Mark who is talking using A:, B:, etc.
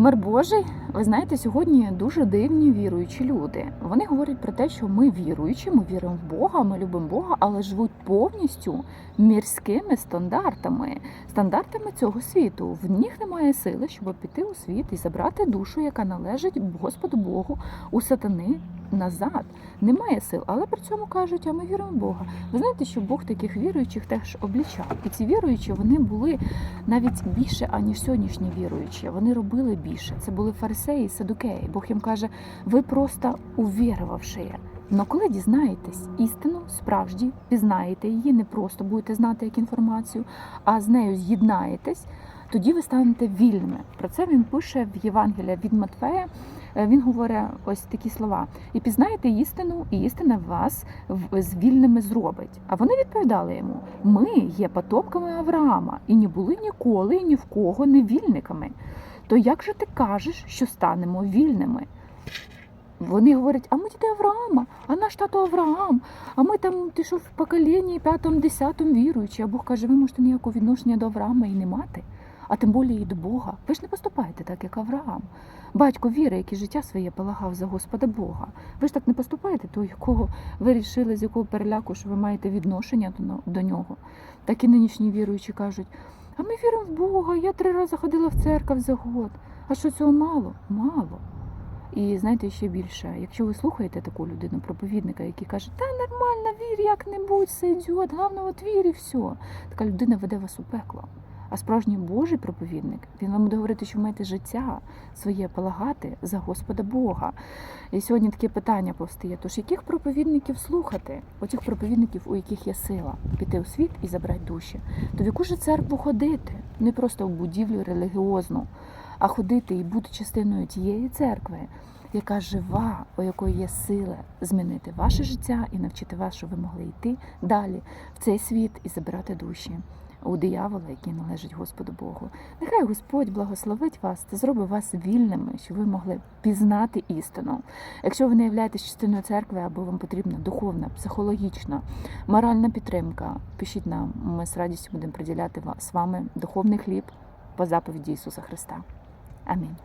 A: Мир Божий, ви знаєте, сьогодні дуже дивні віруючі люди. Вони говорять про те, що ми віруючі, ми віримо в Бога, ми любимо Бога, але живуть повністю мірськими стандартами, стандартами цього світу. В них немає сили, щоб піти у світ і забрати душу, яка належить Господу Богу у сатани назад. Немає сил, але при цьому кажуть, а ми віримо в Бога. Ви знаєте, що Бог таких віруючих теж облічав. І ці віруючі вони були навіть більше, аніж сьогоднішні віруючі. Вони робили більше. Це були фарисеї, садукеї. Бог їм каже, ви просто увірувавши. Но коли дізнаєтесь істину, справді пізнаєте її, не просто будете знати як інформацію, а з нею з'єднаєтесь, тоді ви станете вільними. Про це він пише в Євангелія від Матфея. Е, Він говорить ось такі слова: і пізнаєте істину, і істина вас з вільними зробить. А вони відповідали йому: ми є потомками Авраама, і не були ніколи і ні в кого не вільниками. То як же ти кажеш, що станемо вільними? Вони говорять, а ми діти Авраама, а наш тато Авраам, а ми там ти що в поколінні п'ятому, десятому віруючі. А Бог каже, ви можете ніякого відношення до Авраама і не мати, а тим більше і до Бога. Ви ж не поступаєте так, як Авраам. Батько віри, який життя своє полагав за Господа Бога. Ви ж так не поступаєте, то якого ви рішили, з якого переляку, що ви маєте відношення до, до нього. Так і нинішні віруючі кажуть, а ми віримо в Бога, я три рази ходила в церкву за год. А що цього мало? Мало. І знаєте, ще більше, якщо ви слухаєте таку людину, проповідника, який каже, та нормально, вір як-небудь, все ідіот, головне, от вір і все. Така людина веде вас у пекло. А справжній Божий проповідник, він вам буде говорити, що маєте життя своє полагати за Господа Бога. І сьогодні таке питання повстає. Тож яких проповідників слухати? Отих проповідників, у яких є сила піти у світ і забрати душі. То в яку ж церкву ходити? Не просто в будівлю релігіозну, а ходити і бути частиною тієї церкви, яка жива, у якої є сила змінити ваше життя і навчити вас, щоб ви могли йти далі в цей світ і забирати душі у диявола, який належить Господу Богу. Нехай Господь благословить вас та зробить вас вільними, щоб ви могли пізнати істину. Якщо ви не являєтесь частиною церкви або вам потрібна духовна, психологічна, моральна підтримка, пишіть нам. Ми з радістю будемо приділяти з вами духовний хліб по заповіді Ісуса Христа. Амінь.